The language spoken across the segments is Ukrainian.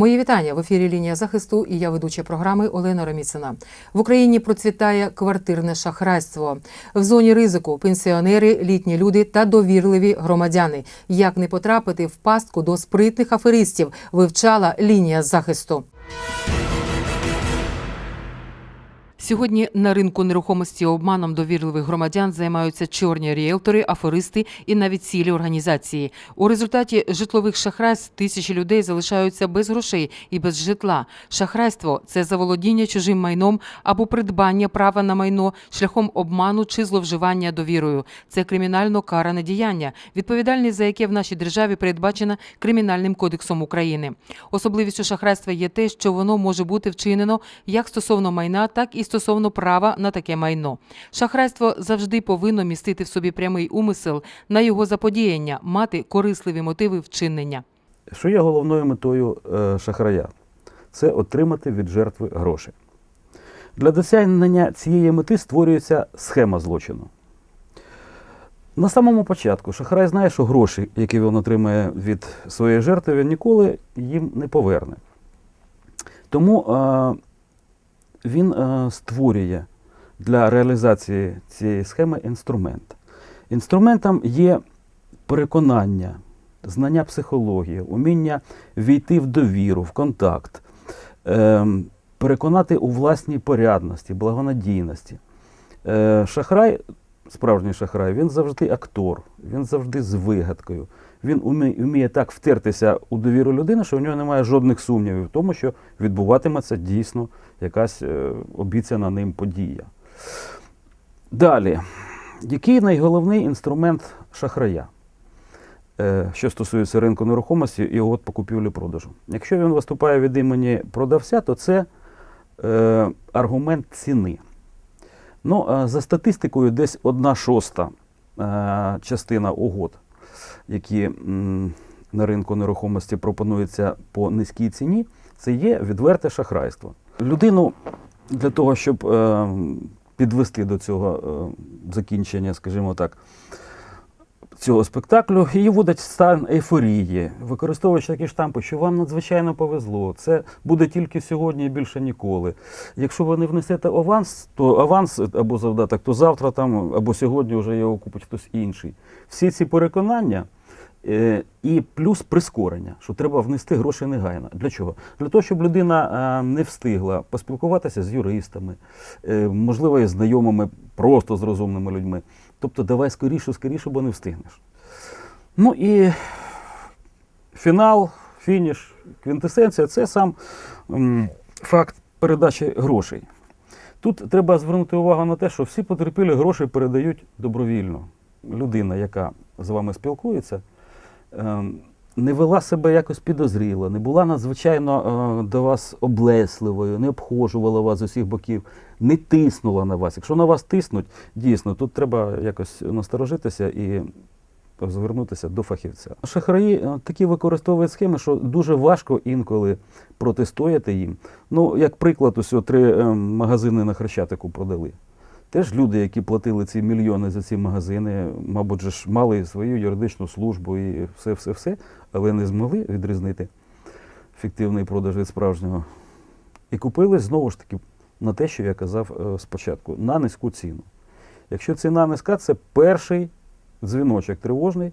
Мої вітання в ефірі Лінія захисту і я ведуча програми Олена Роміцина. В Україні процвітає квартирне шахрайство. В зоні ризику пенсіонери, літні люди та довірливі громадяни. Як не потрапити в пастку до спритних аферистів, вивчала лінія захисту. Сьогодні на ринку нерухомості обманом довірливих громадян займаються чорні ріелтори, аферисти і навіть цілі організації. У результаті житлових шахрайств тисячі людей залишаються без грошей і без житла. Шахрайство це заволодіння чужим майном або придбання права на майно шляхом обману чи зловживання довірою. Це кримінально каране діяння, відповідальність за яке в нашій державі передбачена Кримінальним кодексом України. Особливістю шахрайства є те, що воно може бути вчинено як стосовно майна, так і стосовно права на таке майно. Шахрайство завжди повинно містити в собі прямий умисел на його заподіяння, мати корисливі мотиви вчинення. Що є головною метою е, шахрая? Це отримати від жертви гроші. Для досягнення цієї мети створюється схема злочину. На самому початку шахрай знає, що гроші, які він отримає від своєї жертви, він ніколи їм не поверне. Тому е, він е, створює для реалізації цієї схеми інструмент. Інструментом є переконання, знання психології, уміння війти в довіру, в контакт, ем, переконати у власній порядності, благонадійності. Е, шахрай, справжній шахрай, він завжди актор, він завжди з вигадкою. Він уміє, вміє так втертися у довіру людини, що в нього немає жодних сумнівів в тому, що відбуватиметься дійсно якась е, обіцяна ним подія. Далі, який найголовний інструмент шахрая? Е, Що стосується ринку нерухомості і от покупівлі-продажу. Якщо він виступає від імені продавця, то це е, аргумент ціни. Ну, за статистикою, десь одна шоста частина угод, які на ринку нерухомості пропонуються по низькій ціні, це є відверте шахрайство. Людину для того, щоб е, підвести до цього е, закінчення, скажімо так, цього спектаклю, її вводять стан ейфорії, використовуючи такі штампи, що вам надзвичайно повезло. Це буде тільки сьогодні і більше ніколи. Якщо ви не внесете аванс, то аванс або завдаток, то завтра там або сьогодні вже його купить хтось інший. Всі ці переконання. е, І плюс прискорення, що треба внести гроші негайно. Для чого? Для того, щоб людина е, не встигла поспілкуватися з юристами, е, можливо, і знайомими, просто з розумними людьми. Тобто давай скоріше, скоріше, бо не встигнеш. Ну і фінал, фініш, квінтесенція це сам факт передачі грошей. Тут треба звернути увагу на те, що всі потерпілі гроші передають добровільно. Людина, яка з вами спілкується, ем, не вела себе якось підозріло, не була надзвичайно е, до вас облесливою, не обхожувала вас з усіх боків, не тиснула на вас. Якщо на вас тиснуть, дійсно, тут треба якось насторожитися і звернутися до фахівця. Шахраї е, такі використовують схеми, що дуже важко інколи протистояти їм. Ну, як приклад, ось три е, магазини на Хрещатику продали. Теж люди, які платили ці мільйони за ці магазини, мабуть, ж мали свою юридичну службу і все-все-все, але не змогли відрізнити фіктивний продаж від справжнього. І купили знову ж таки на те, що я казав е, спочатку, на низьку ціну. Якщо ціна низька, це перший дзвіночок тривожний,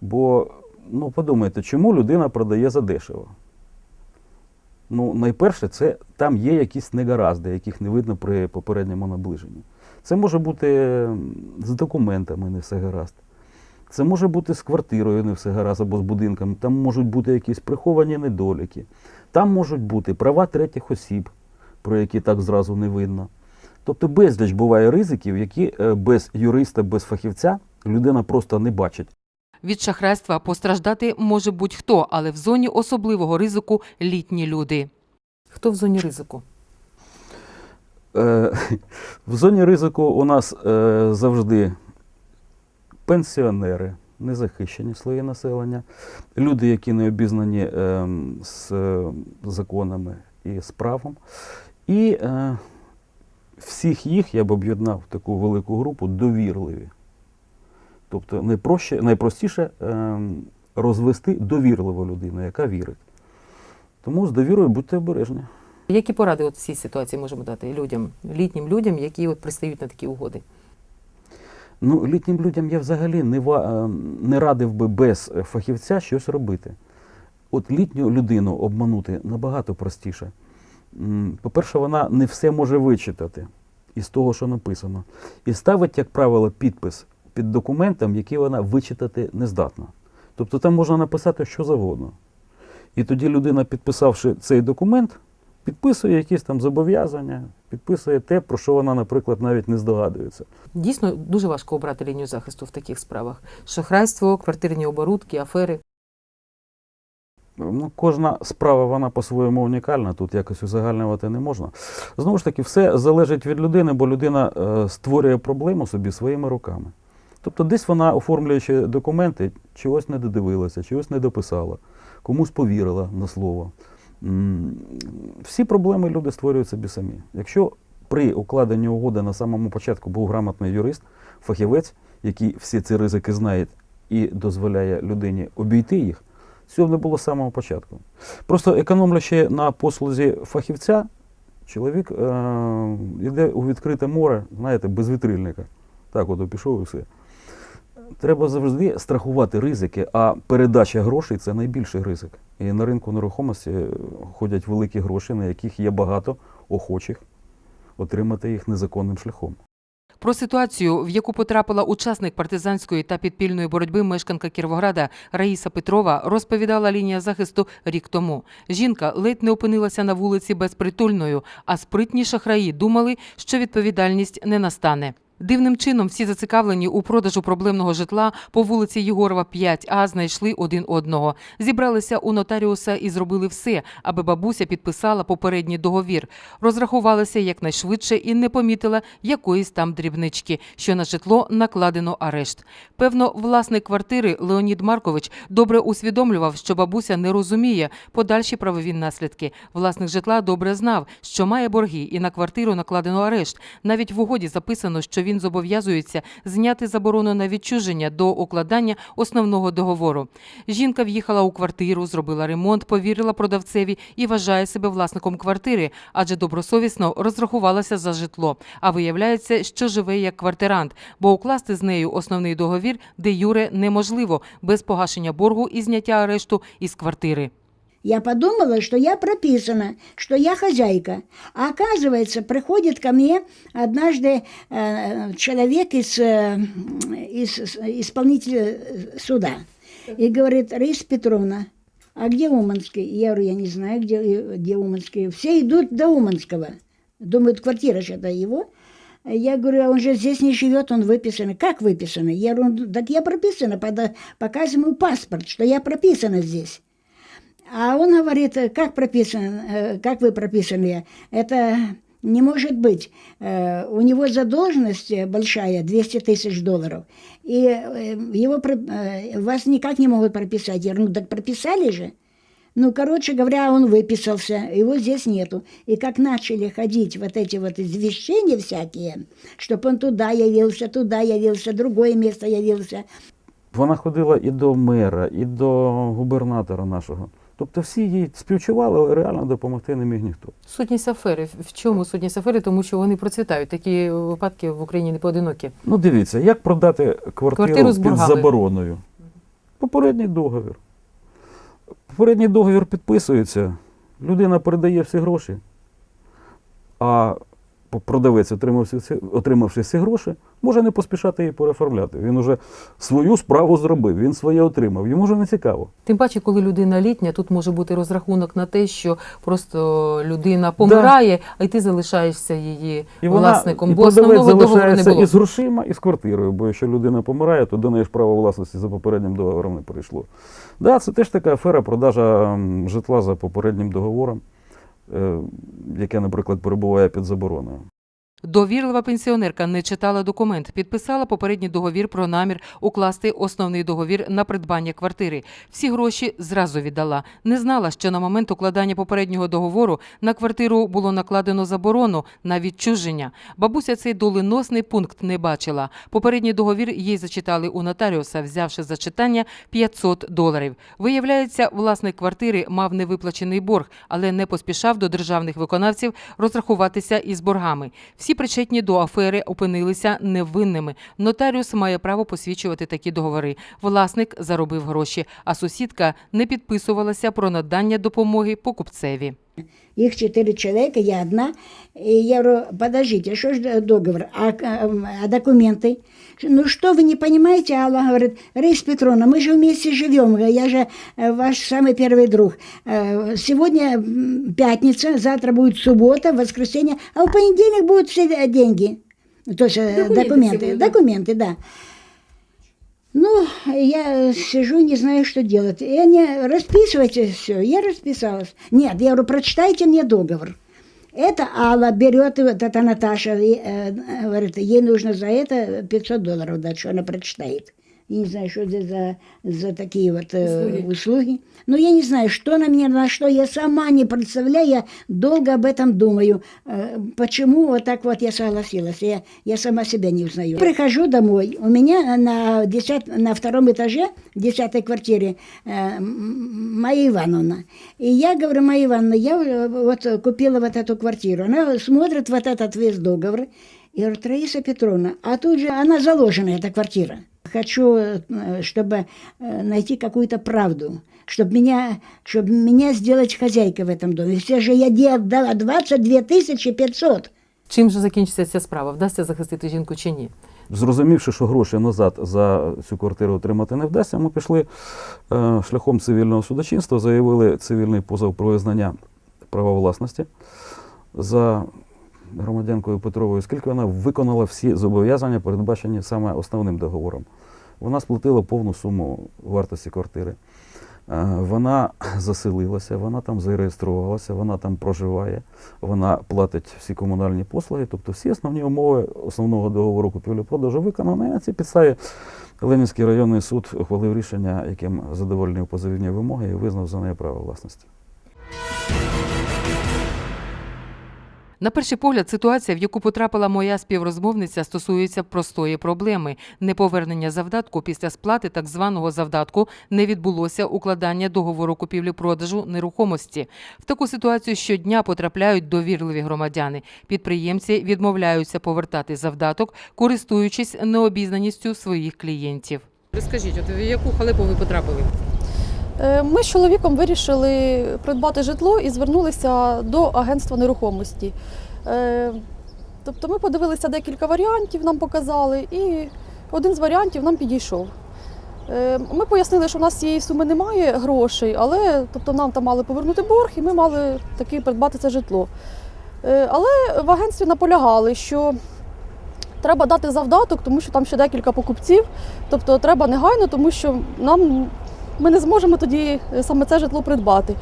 бо ну, подумайте, чому людина продає задешево? Ну, найперше, це там є якісь негаразди, яких не видно при попередньому наближенні. Це може бути з документами не все гаразд. Це може бути з квартирою не все гаразд або з будинком. Там можуть бути якісь приховані недоліки. Там можуть бути права третіх осіб, про які так зразу не видно. Тобто безліч буває ризиків, які е, без юриста, без фахівця людина просто не бачить. Від шахрайства постраждати може будь-хто, але в зоні особливого ризику літні люди. Хто в зоні ризику? Е, В зоні ризику у нас е, завжди пенсіонери, незахищені слої населення, люди, які не обізнані е, з е, законами і з правом. І е, всіх їх я б об'єднав в таку велику групу довірливі. Тобто найпроще, найпростіше е, розвести довірливу людину, яка вірить. Тому з довірою будьте обережні. Які поради от в цій ситуації можемо дати людям, літнім людям, які от пристають на такі угоди? Ну, літнім людям я взагалі не, ва- е, не радив би без фахівця щось робити. От літню людину обманути набагато простіше. По-перше, вона не все може вичитати із того, що написано. І ставить, як правило, підпис під документом, який вона вичитати не здатна. Тобто там можна написати що завгодно. І тоді людина, підписавши цей документ, підписує якісь там зобов'язання, підписує те, про що вона, наприклад, навіть не здогадується. Дійсно дуже важко обрати лінію захисту в таких справах: шахрайство, квартирні оборудки, афери. Ну, кожна справа вона по-своєму унікальна, тут якось узагальнювати не можна. Знову ж таки, все залежить від людини, бо людина е, створює проблему собі своїми руками. Тобто десь вона, оформлюючи документи, чогось не додивилася, чогось не дописала, комусь повірила на слово. Всі проблеми люди створюють собі самі. Якщо при укладенні угоди на самому початку був грамотний юрист, фахівець, який всі ці ризики знає і дозволяє людині обійти їх, цього не було з самого початку. Просто економлячи на послузі фахівця, чоловік е- йде у відкрите море, знаєте, без вітрильника. Так, от пішов і все. Треба завжди страхувати ризики, а передача грошей це найбільший ризик. І на ринку нерухомості ходять великі гроші, на яких є багато охочих отримати їх незаконним шляхом. Про ситуацію, в яку потрапила учасник партизанської та підпільної боротьби мешканка Кіровограда Раїса Петрова, розповідала лінія захисту рік тому. Жінка ледь не опинилася на вулиці безпритульною, а спритні шахраї думали, що відповідальність не настане. Дивним чином всі зацікавлені у продажу проблемного житла по вулиці Єгорова 5А знайшли один одного. Зібралися у нотаріуса і зробили все, аби бабуся підписала попередній договір. Розрахувалася якнайшвидше і не помітила якоїсь там дрібнички, що на житло накладено арешт. Певно, власник квартири Леонід Маркович добре усвідомлював, що бабуся не розуміє подальші правові наслідки. Власник житла добре знав, що має борги, і на квартиру накладено арешт. Навіть в угоді записано, що він зобов'язується зняти заборону на відчуження до укладання основного договору. Жінка в'їхала у квартиру, зробила ремонт, повірила продавцеві і вважає себе власником квартири, адже добросовісно розрахувалася за житло. А виявляється, що живе як квартирант, бо укласти з нею основний договір де юре неможливо без погашення боргу і зняття арешту із квартири. Я подумала, что я прописана, что я хозяйка. А оказывается, приходит ко мне однажды э, человек из, э, из исполнителя суда и говорит, Раиса Петровна, а где Уманский? Я говорю, я не знаю, где, где Уманский. Все идут до Уманского. Думают, квартира же это его. Я говорю, а он же здесь не живет, он выписан. Как выписан? Я говорю, «Ну, так я прописана, показываю паспорт, что я прописана здесь. А он говорит, «Э, как прописан, э, как вы прописаны? Это не может быть. Э, У него задолженность большая, 200 тысяч долларов, и э, его вас никак не могут прописать. Я говорю, ну так прописали же. Ну, короче говоря, он выписался, его здесь нету. И как начали ходить вот эти вот извещения всякие, чтобы он туда явился, туда явился, другое место явился, Вона ходила і до мера, і до губернатора нашого. Тобто всі їй співчували, але реально допомогти не міг ніхто. Сутність афери. В чому сутність афери? Тому що вони процвітають. Такі випадки в Україні не поодинокі. Ну дивіться, як продати квартиру, Квартиру з під забороною? Попередній договір. Попередній договір підписується, людина передає всі гроші, а продавець, отримавши всі гроші, може не поспішати її переоформляти. Він уже свою справу зробив, він своє отримав. Йому вже не цікаво. Тим паче, коли людина літня, тут може бути розрахунок на те, що просто людина помирає, а й ти залишаєшся її І вона, власником, і бо основного договору не було. і з грошима, і з квартирою, бо якщо людина помирає, то до неї ж право власності за попереднім договором не перейшло. Да, це теж така афера продажа житла за попереднім договором, яке, наприклад, перебуває під забороною. Довірлива пенсіонерка не читала документ, підписала попередній договір про намір укласти основний договір на придбання квартири. Всі гроші зразу віддала. Не знала, що на момент укладання попереднього договору на квартиру було накладено заборону на відчуження. Бабуся цей доленосний пункт не бачила. Попередній договір їй зачитали у нотаріуса, взявши за читання 500 доларів. Виявляється, власник квартири мав невиплачений борг, але не поспішав до державних виконавців розрахуватися із боргами. Всі причетні до афери опинилися невинними. Нотаріус має право посвідчувати такі договори. Власник заробив гроші, а сусідка не підписувалася про надання допомоги покупцеві. Их четыре человека, я одна. И я говорю, подождите, что же договор? А, а, а документы? Ну что вы не понимаете? Алла говорит, Раиса Петровна, мы же вместе живем, я же э, ваш самый первый друг. Э, Сегодня м, пятница, завтра будет суббота, воскресенье, а в понедельник будут все э, деньги. То есть э, Документы документы, все будут, да? документы, да. Ну, я сижу, не знаю, что делать. И они, расписывайте все. Я расписалась. Нет, я говорю, прочитайте мне договор. Это Алла берет, и вот эта Наташа, и, э, говорит, ей нужно за это 500 долларов дать, что она прочитает. Я не знаю, что это за, за такие вот э, Услуги. услуги. Но я не знаю, что на меня нашло, я сама не представляю, я долго об этом думаю. Э, Почему вот так вот я согласилась, я, я сама себя не узнаю. Прихожу домой, у меня на, десят, на втором этаже, в десятой квартире, э, Майя Ивановна. И я говорю, Майя Ивановна, я вот купила вот эту квартиру. Она смотрит вот этот весь договор. И говорит, Раиса Петровна, а тут же она заложена, эта квартира. Хочу, э, чтобы э, найти какую-то правду, чтобы меня, чтобы меня сделать хозяйкой в этом доме. Все же я де- отдала 22 тысячи 500. Чим же закінчиться ця справа? Вдасться захистити жінку чи ні? Зрозумівши, що гроші назад за цю квартиру отримати не вдасться, ми пішли е, шляхом цивільного судочинства, заявили цивільний позов про визнання права власності за громадянкою Петровою, оскільки вона виконала всі зобов'язання, передбачені саме основним договором. Вона сплатила повну суму вартості квартири. Е, Вона заселилася, вона там зареєструвалася, вона там проживає, вона платить всі комунальні послуги, тобто всі основні умови основного договору купівлі-продажу виконані. На цій підставі Ленінський районний суд ухвалив рішення, яким задовольнив позовні вимоги і визнав за неї право власності. На перший погляд, ситуація, в яку потрапила моя співрозмовниця, стосується простої проблеми. Неповернення завдатку після сплати так званого завдатку не відбулося укладання договору купівлі-продажу нерухомості. В таку ситуацію щодня потрапляють довірливі громадяни. Підприємці відмовляються повертати завдаток, користуючись необізнаністю своїх клієнтів. Розкажіть, от в яку халепу ви потрапили? Е, Ми з чоловіком вирішили придбати житло і звернулися до агентства нерухомості. Е, Тобто ми подивилися декілька варіантів, нам показали, і один з варіантів нам підійшов. Е, Ми пояснили, що у нас цієї суми немає грошей, але тобто, нам там мали повернути борг, і ми мали таки придбати це житло. Але в агентстві наполягали, що треба дати завдаток, тому що там ще декілька покупців. Тобто треба негайно, тому що нам ми не зможемо тоді е, саме це житло придбати.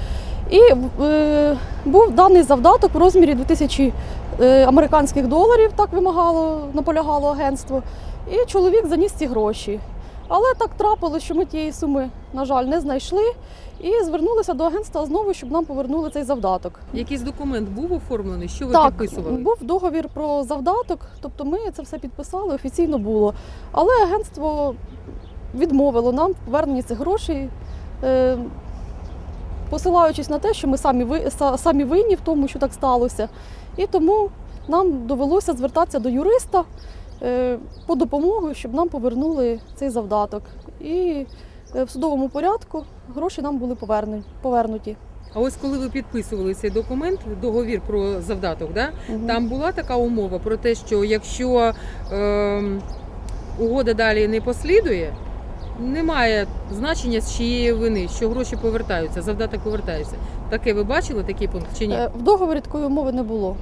І е, був даний завдаток у розмірі 2000 е, американських доларів, так вимагало, наполягало агентство. І чоловік заніс ці гроші. Але так трапилось, що ми тієї суми, на жаль, не знайшли і звернулися до агентства знову, щоб нам повернули цей завдаток. Якийсь документ був оформлений? Що ви так, підписували? був договір про завдаток, тобто ми це все підписали, офіційно було. Але агентство відмовило нам в поверненні цих грошей, е, посилаючись на те, що ми самі, самі винні в тому, що так сталося. І тому нам довелося звертатися до юриста е, по допомогу, щоб нам повернули цей завдаток. І е, в судовому порядку гроші нам були повернуті. А ось коли ви підписували цей документ, договір про завдаток, да? Мгм. там була така умова про те, що якщо ем, угода далі не послідує, немає значення з чиєї вини, що гроші повертаються, завдаток повертається. Таке ви бачили такий пункт чи ні? Е, В договорі такої умови не було.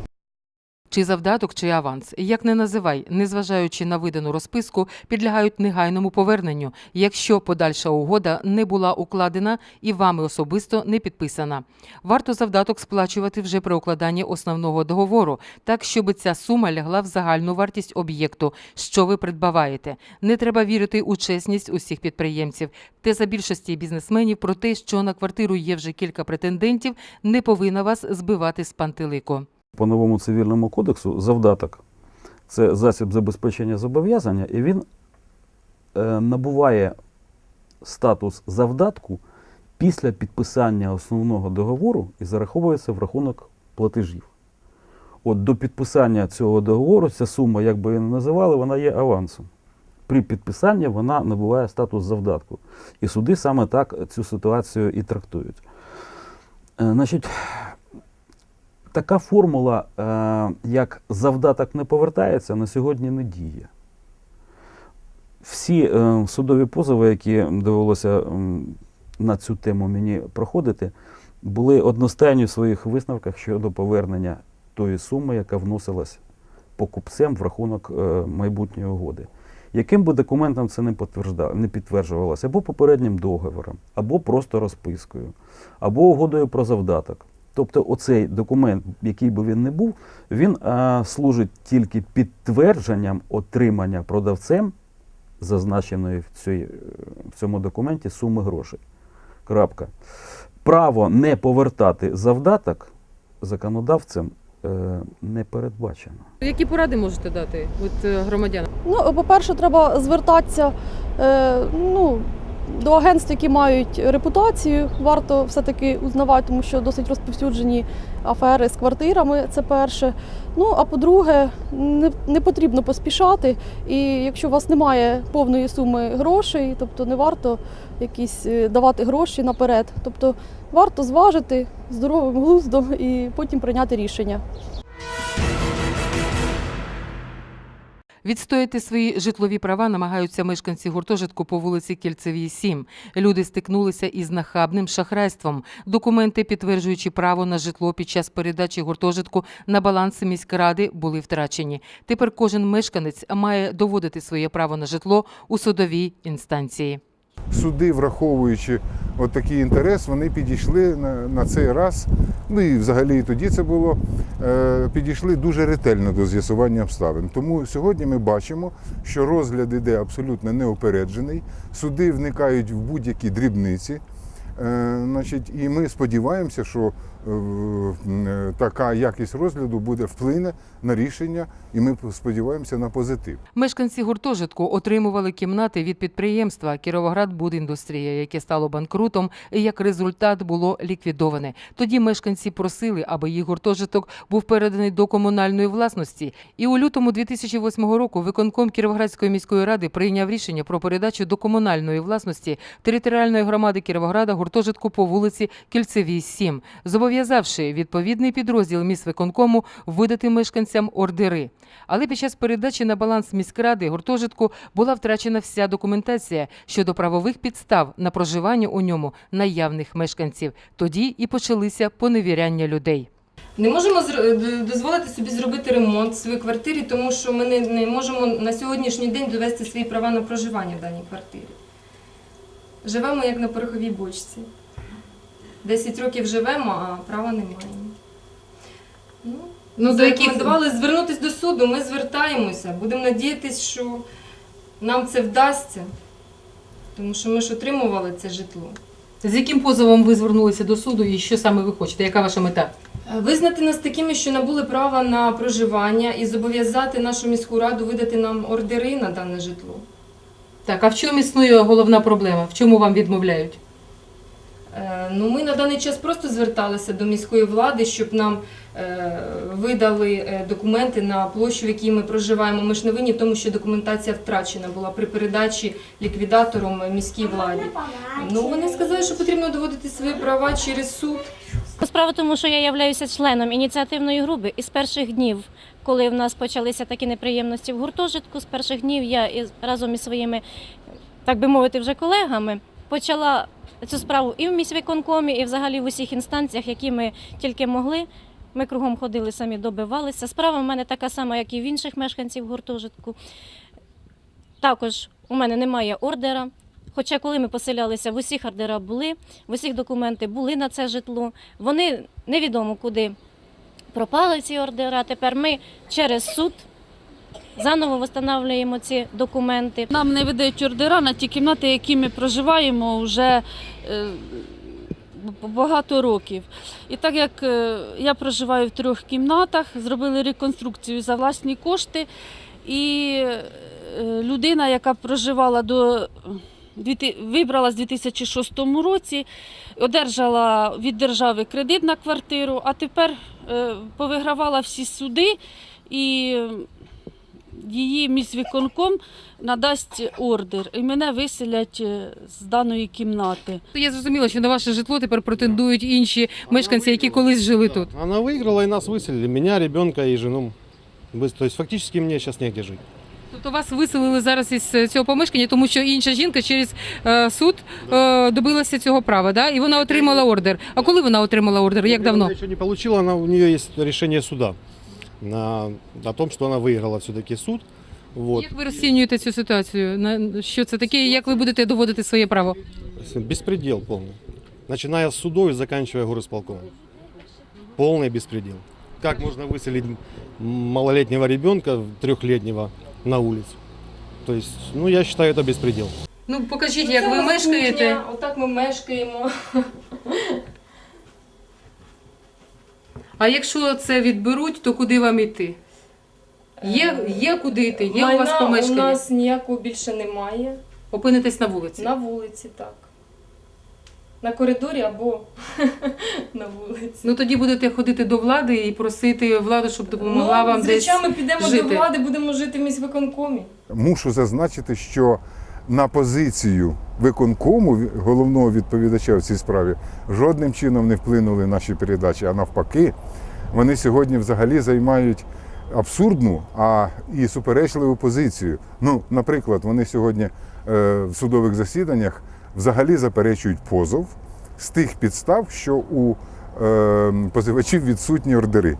Чи завдаток, чи аванс, як не називай, незважаючи на видану розписку, підлягають негайному поверненню, якщо подальша угода не була укладена і вами особисто не підписана. Варто завдаток сплачувати вже при укладанні основного договору, так щоб ця сума лягла в загальну вартість об'єкту, що ви придбаваєте. Не треба вірити у чесність усіх підприємців. Теза більшості бізнесменів про те, що на квартиру є вже кілька претендентів, не повинна вас збивати з пантелику. По новому цивільному кодексу завдаток це засіб забезпечення зобов'язання, і він е, набуває статус завдатку після підписання основного договору і зараховується в рахунок платежів. От до підписання цього договору ця сума, як би її не називали, вона є авансом. При підписанні вона набуває статус завдатку. І суди саме так цю ситуацію і трактують. Е, Значить, така формула, е, як завдаток не повертається, на сьогодні не діє. Всі е, судові позови, які довелося на цю тему мені проходити, були одностайні в своїх висновках щодо повернення тої суми, яка вносилась покупцем в рахунок е, майбутньої угоди. Яким би документом це не, не підтверджувалося, або попереднім договором, або просто розпискою, або угодою про завдаток. Тобто оцей документ, який би він не був, він а, служить тільки підтвердженням отримання продавцем зазначеної в, цій, е, в цьому документі суми грошей. Крапка. Право не повертати завдаток законодавцем е, не передбачено. Які поради можете дати от, е, громадянам? Ну, по-перше, треба звертатися е, ну, до агентств, які мають репутацію. Варто все-таки узнавати, тому що досить розповсюджені афери з квартирами. Це перше. Ну, а по-друге, не, не потрібно поспішати. І якщо у вас немає повної суми грошей, тобто не варто якісь е, давати гроші наперед. Тобто варто зважити здоровим глуздом і потім прийняти рішення. Відстояти свої житлові права намагаються мешканці гуртожитку по вулиці Кільцевій, 7. Люди стикнулися із нахабним шахрайством. Документи, підтверджуючи право на житло під час передачі гуртожитку на баланс міськради, були втрачені. Тепер кожен мешканець має доводити своє право на житло у судовій інстанції. Суди, враховуючи от такий інтерес, вони підійшли на, на цей раз. Ну і взагалі і тоді це було, е, підійшли дуже ретельно до з'ясування обставин. Тому сьогодні ми бачимо, що розгляд іде абсолютно неопереджений, суди вникають в будь-які дрібниці. Е, значить, і ми сподіваємося, що така якість розгляду буде вплине на рішення, і ми сподіваємося на позитив. Мешканці гуртожитку отримували кімнати від підприємства Кіровоградбудіндустрія, яке стало банкрутом, і як результат було ліквідоване. Тоді мешканці просили, аби їх гуртожиток був переданий до комунальної власності. І у лютому 2008 року виконком Кіровоградської міської ради прийняв рішення про передачу до комунальної власності територіальної громади Кіровограда гуртожитку по вулиці Кільцевій, 7, зобов'язавши відповідний підрозділ міськвиконкому видати мешканцям ордери. Але під час передачі на баланс міськради гуртожитку була втрачена вся документація щодо правових підстав на проживання у ньому наявних мешканців. Тоді і почалися поневіряння людей. Не можемо зр- дозволити собі зробити ремонт в своїй квартирі, тому що ми не можемо на сьогоднішній день довести свої права на проживання в даній квартирі. Живемо як на пороховій бочці. 10 років живемо, а права не маємо. Ну, Ну, до яких Зарекомендували звернутися до суду, ми звертаємося. Будемо надіятися, що нам це вдасться, тому що ми ж отримували це житло. з яким позовом ви звернулися до суду і що саме ви хочете? Яка ваша мета? Визнати нас такими, що набули права на проживання і зобов'язати нашу міську раду видати нам ордери на дане житло. Так, а в чому існує головна проблема? В чому вам відмовляють? Е, Ну, ми на даний час просто зверталися до міської влади, щоб нам е, видали е, документи на площу, в якій ми проживаємо. Ми ж не винні в тому, що документація втрачена була при передачі ліквідатором міській владі. Ну вони сказали, що потрібно доводити свої права через суд. Справа тому, що я являюся членом ініціативної групи і з перших днів, коли в нас почалися такі неприємності в гуртожитку, з перших днів я разом із своїми, так би мовити, вже колегами почала цю справу і в міськвиконкомі, і взагалі в усіх інстанціях, які ми тільки могли. Ми кругом ходили, самі добивалися. Справа в мене така сама, як і в інших мешканців гуртожитку. Також у мене немає ордера. Хоча коли ми поселялися, в усіх ордера були, в усіх документи були на це житло. Вони невідомо куди пропали ці ордера. Тепер ми через суд заново встановлюємо ці документи. Нам не видають ордера на ті кімнати, які ми проживаємо вже е, багато років. І так як е, я проживаю в трьох кімнатах, зробили реконструкцію за власні кошти, і е, людина, яка проживала до вибрала з 2006 році, одержала від держави кредит на квартиру, а тепер повигравала всі суди і її міськвиконком надасть ордер, і мене виселять е, з даної кімнати. Я зрозуміла, що на ваше житло тепер претендують інші мешканці, які колись жили тут. Она выиграла и нас выселили, меня, ребенка и жену. Быс- То есть фактически мне сейчас негде жить. Тобто вас виселили зараз із е, цього помешкання, тому що інша жінка через е, суд е, добилася цього права, да? і вона отримала ордер. А коли вона отримала ордер? Як давно? Она еще не получила, она, у нее есть решение суда на, о том, что она выиграла все-таки суд. Вот. Як ви розцінюєте цю ситуацію? На- Що це таке? і Як ви будете доводити своє право? Беспредел полный. Начиная с судов и заканчивая горосполкомом. Полный беспредел. Как можно выселить малолетнего ребенка, трехлетнего, на улицу? То есть, ну, я считаю, это беспредел. Ну покажіть, Це як ви у нас мешкаєте. кухня, Отак ми мешкаємо. А якщо це відберуть, то куди вам іти? Є, є куди йти, є у вас Майна помешкання. У нас ніякого більше немає. Опинитесь на вулиці. На вулиці, так. На коридорі або на вулиці. Ну тоді будете ходити до влади і просити владу, щоб допомогла вам десь. звичайно, підемо жити. до влади, будемо жити в міськвиконкомі. Мушу зазначити, що на позицію виконкому головного відповідача в цій справі жодним чином не вплинули наші передачі, а навпаки, вони сьогодні взагалі займають абсурдну, а і суперечливу позицію. Ну, наприклад, вони сьогодні е, в судових засіданнях взагалі заперечують позов з тих підстав, що у е, позивачів відсутні ордери.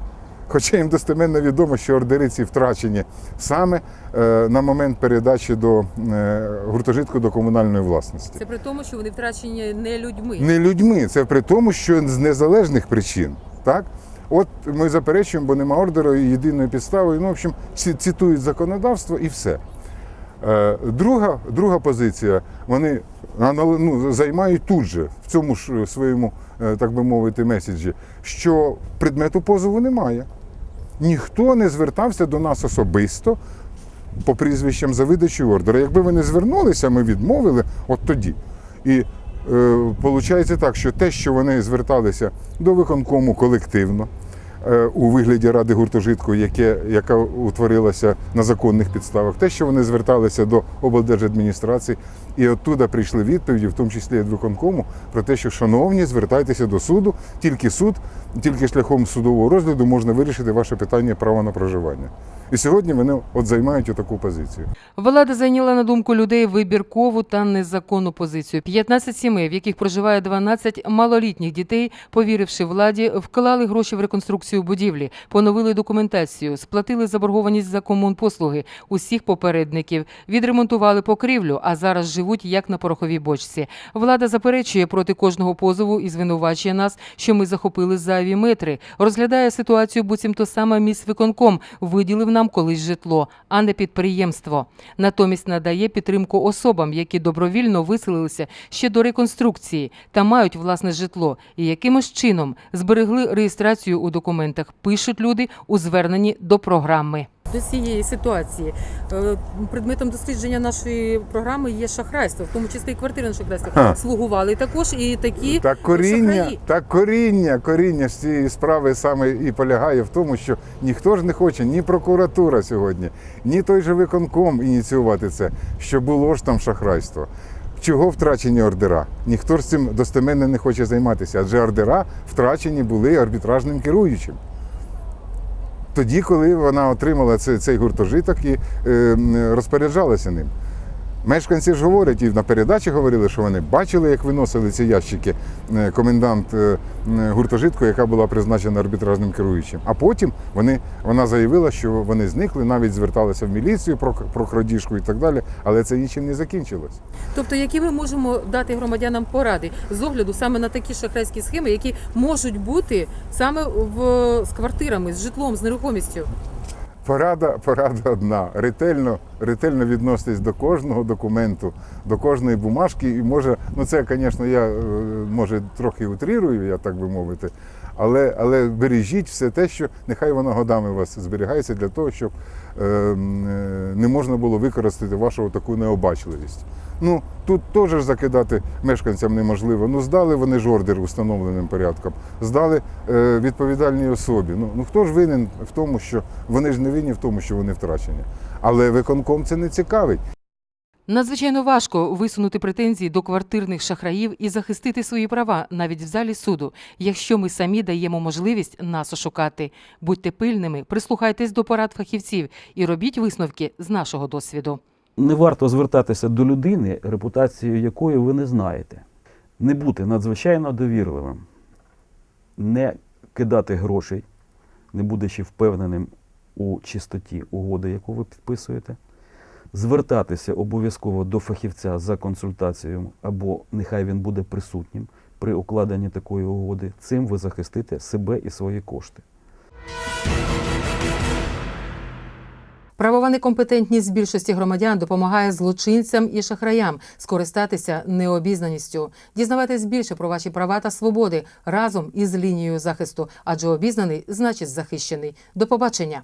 Хоча їм достеменно відомо, що ордери ці втрачені саме е, на момент передачі до е, гуртожитку до комунальної власності. Це при тому, що вони втрачені не людьми. Не людьми, це при тому, що з незалежних причин. Так? От ми заперечуємо, бо нема ордеру і єдиної підстави. Ну, в общем, цитують законодавство і все. Е, Друга, друга позиція, вони ну, займають тут же, в цьому ж своєму, так би мовити, меседжі, що предмету позову немає. Ніхто не звертався до нас особисто по прізвищам за видачу ордера. Якби вони звернулися, ми відмовили от тоді. І Получається так, що те, що вони зверталися до виконкому колективно е, у вигляді ради гуртожитку, яке, яка утворилася на законних підставах, те, що вони зверталися до облдержадміністрації, і оттуда прийшли відповіді, в тому числі від виконкому, про те, що шановні, звертайтеся до суду, тільки суд, тільки шляхом судового розгляду можна вирішити ваше питання права на проживання. І сьогодні вони от займають отаку позицію. Влада зайняла на думку людей вибіркову та незаконну позицію. 15 сімей, в яких проживає 12 малолітніх дітей, повіривши владі, вклали гроші в реконструкцію будівлі, поновили документацію, сплатили заборгованість за комунпослуги усіх попередників, відремонтували покрівлю, а зараз живуть як на пороховій бочці. Влада заперечує проти кожного позову і звинувачує нас, що ми захопили зайві метри. Розглядає ситуацію, буцімто саме міськвиконком виділив нам колись житло, а не підприємство. Натомість надає підтримку особам, які добровільно виселилися ще до реконструкції та мають власне житло, і якимось чином зберегли реєстрацію у документах. Пишуть люди у зверненні до програми. До цієї ситуації е, предметом дослідження нашої програми є шахрайство, в тому числі і квартирне шахрайство. Ха. Слугували також і такі Так коріння, шахраї. так коріння, коріння з цієї справи саме і полягає в тому, що ніхто ж не хоче, ні прокуратура сьогодні, ні той же виконком ініціювати це, що було ж там шахрайство. Чого втрачені ордера? Ніхто ж цим достеменно не хоче займатися, адже ордера втрачені були арбітражним керуючим. Тоді, коли вона отримала цей, гуртожиток і е, розпоряджалася ним. Мешканці ж говорять, і на передачі говорили, що вони бачили, як виносили ці ящики е, комендант е, гуртожитку, яка була призначена арбітражним керуючим. А потім вони, вона заявила, що вони зникли, навіть зверталися в міліцію про, про крадіжку і так далі, але це нічим не закінчилось. Тобто, які ми можемо дати громадянам поради з огляду саме на такі шахрайські схеми, які можуть бути саме в з квартирами, з житлом, з нерухомістю? Порада, порада одна. Ретельно, ретельно відноситись до кожного документу, до кожної бумажки. І може, ну це, звісно, я е, може трохи утрірую, я так би мовити. Але, але бережіть все те, що нехай воно годами у вас зберігається для того, щоб е, е, не можна було використати вашу таку необачливість. Ну тут теж закидати мешканцям неможливо. Ну здали вони ж ордер установленим порядком, здали е, відповідальній особі. Ну, ну хто ж винен в тому, що вони ж не винні в тому, що вони втрачені. Але виконком це не цікавить. Надзвичайно важко висунути претензії до квартирних шахраїв і захистити свої права навіть в залі суду, якщо ми самі даємо можливість нас ошукати. Будьте пильними, прислухайтесь до порад фахівців і робіть висновки з нашого досвіду. Не варто звертатися до людини, репутацію якої ви не знаєте. Не бути надзвичайно довірливим, не кидати грошей, не будучи впевненим у чистоті угоди, яку ви підписуєте. Звертатися обов'язково до фахівця за консультацією, або нехай він буде присутнім при укладенні такої угоди. Цим ви захистите себе і свої кошти. Правова некомпетентність більшості громадян допомагає злочинцям і шахраям скористатися необізнаністю. Дізнавайтесь більше про ваші права та свободи разом із лінією захисту, адже обізнаний значить захищений. До побачення.